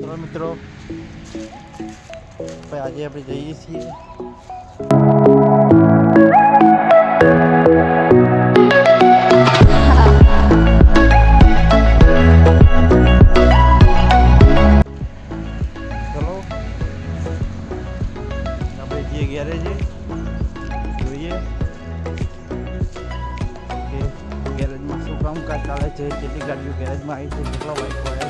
ચલો મિત્રો ભાઈ આજે આપણે જઈએ છીએ ચલો આપણે જઈએ ગેરેજે જોઈએ કે ગેરેજમાં શું કામકાજ ચાલે છે કેટલી ગાડીઓ ગેરેજમાં આવી છે કેટલા બાઇકો આવ્યા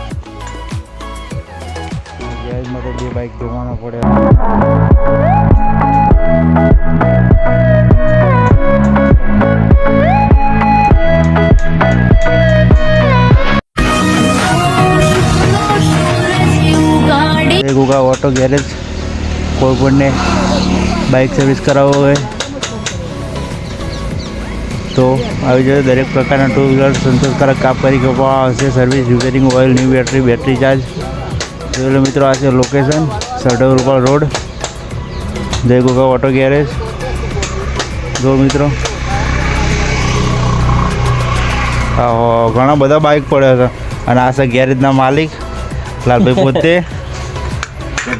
જોવી તો બે બાઇક ધોવાના પડે ગુગા ઓટો ગેરેજ. કોઈ પણને બાઇક સર્વિસ કરાવવો હોય તો આવી જાય દરેક પ્રકારના ટુ વ્હીલર સંતોષકારક કામ કરી આપવામાં આવશે service, repairing oil, new battery battery charge. જોઈ મિત્રો, આ છે લોકેશન સરડવ રૂપાલ રોડ, જય ગોગા ઓટો ગેરેજ જો મિત્રો ઘણા બધા બાઇક પડ્યા છે અને આ છે ગેરેજના માલિક, લાલભાઈ પોતે.